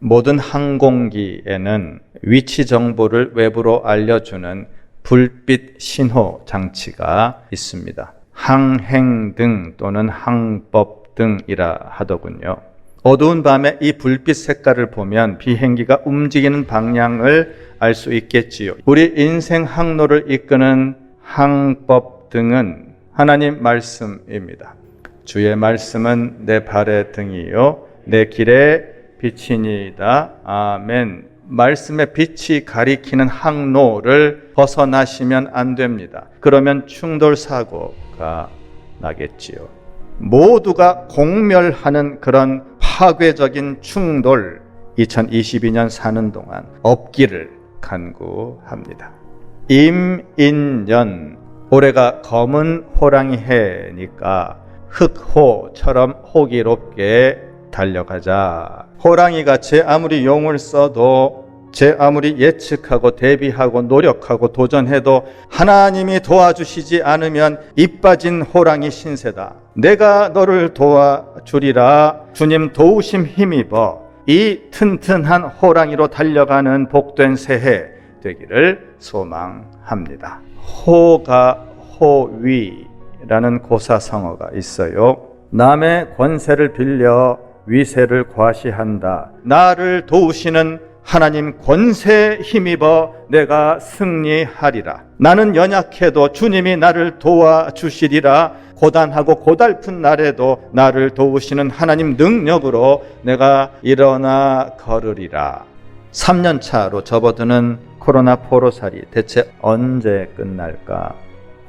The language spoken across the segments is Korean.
모든 항공기에는 위치 정보를 외부로 알려주는 불빛 신호 장치가 있습니다. 항행등 또는 항법등이라 하더군요. 어두운 밤에 이 불빛 색깔을 보면 비행기가 움직이는 방향을 알 수 있겠지요. 우리 인생 항로를 이끄는 항법등은 하나님 말씀입니다. 주의 말씀은 내 발의 등이요 내 길의 빛이니이다. 아멘. 말씀의 빛이 가리키는 항로를 벗어나시면 안 됩니다. 그러면 충돌 사고가 나겠지요. 모두가 공멸하는 그런 파괴적인 충돌 2022년 사는 동안 없기를 간구합니다. 임인년 올해가 검은 호랑이 해니까 흑호처럼 호기롭게 달려가자. 호랑이가 제 아무리 용을 써도 제 아무리 예측하고 대비하고 노력하고 도전해도 하나님이 도와주시지 않으면 입 빠진 호랑이 신세다. 내가 너를 도와주리라. 주님 도우심 힘입어 이 튼튼한 호랑이로 달려가는 복된 새해 되기를 소망합니다. 호가 호위라는 고사성어가 있어요. 남의 권세를 빌려 위세를 과시한다. 나를 도우시는 하나님 권세 힘입어 내가 승리하리라. 나는 연약해도 주님이 나를 도와주시리라. 고단하고 고달픈 날에도 나를 도우시는 하나님 능력으로 내가 일어나 걸으리라. 3년 차로 접어드는 코로나 포로살이 대체 언제 끝날까?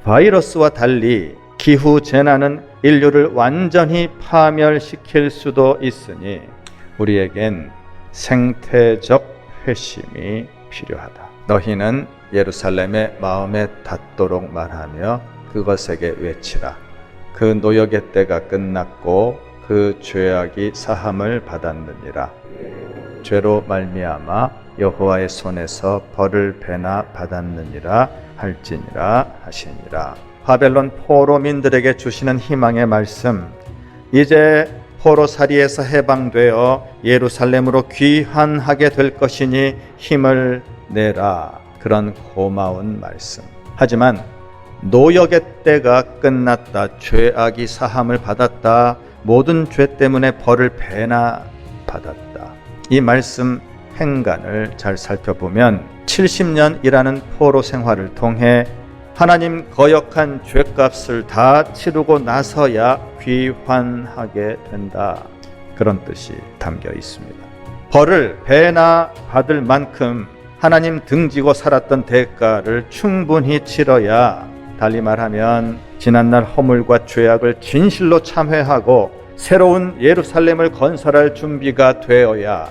바이러스와 달리 기후 재난은 인류를 완전히 파멸시킬 수도 있으니 우리에겐 생태적 회심이 필요하다. 너희는 예루살렘의 마음에 닿도록 말하며 그것에게 외치라. 그 노역의 때가 끝났고 그 죄악이 사함을 받았느니라. 죄로 말미암아 여호와의 손에서 벌을 배나 받았느니라 할지니라 하시니라. 바벨론 포로민들에게 주시는 희망의 말씀. 이제 포로살이에서 해방되어 예루살렘으로 귀환하게 될 것이니 힘을 내라. 그런 고마운 말씀. 하지만 노역의 때가 끝났다. 죄악이 사함을 받았다. 모든 죄 때문에 벌을 배나 받았다. 이 말씀 행간을 잘 살펴보면 70년이라는 포로 생활을 통해 하나님 거역 한 죄값을 다 치르고 나서야 귀환하게 된다. 그런 뜻이 담겨 있습니다. 벌을 배나 받을 만큼 하나님 등지고 살았던 대가를 충분히 치러야 달리 말하면 지난날 허물과 죄악을 진실로 참회하고 새로운 예루살렘을 건설할 준비가 되어야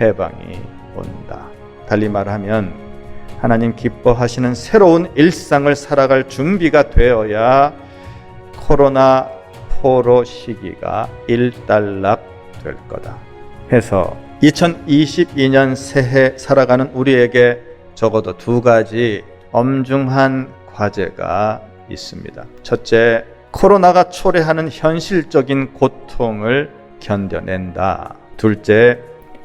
해방이 온다. 달리 말하면 하나님 기뻐하시는 새로운 일상을 살아갈 준비가 되어야 코로나 포로 시기가 일단락 될 거다. 해서 2022년 새해 살아가는 우리에게 적어도 두 가지 엄중한 과제가 있습니다. 첫째, 코로나가 초래하는 현실적인 고통을 견뎌낸다. 둘째,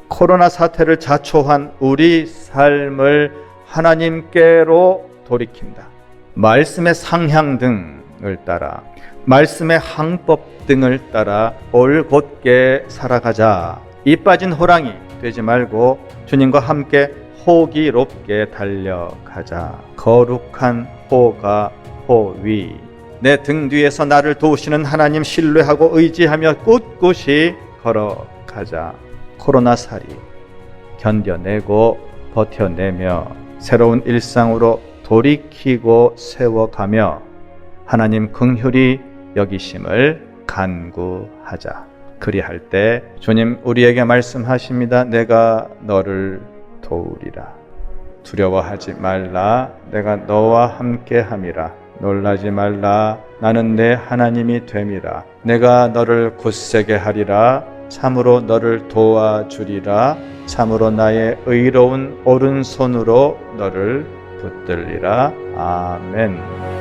코로나 사태를 자초한 우리 삶을 하나님께로 돌이킨다. 말씀의 상향 등을 따라 말씀의 항법 등을 따라 올곧게 살아가자. 이 빠진 호랑이 되지 말고 주님과 함께 호기롭게 달려가자. 거룩한 호가 호위. 내 등 뒤에서 나를 도우시는 하나님 신뢰하고 의지하며 꿋꿋이 걸어가자. 코로나 살이 견뎌내고 버텨내며 새로운 일상으로 돌이키고 세워가며 하나님 긍휼히 여기심을 간구하자. 그리할 때 주님 우리에게 말씀하십니다. 내가 너를 도우리라. 두려워하지 말라. 내가 너와 함께 함이라. 놀라지 말라. 나는 내 하나님이 됨이라. 내가 너를 굳세게 하리라. 참으로 너를 도와주리라. 참으로 나의 의로운 오른손으로 너를 붙들리라. 아멘.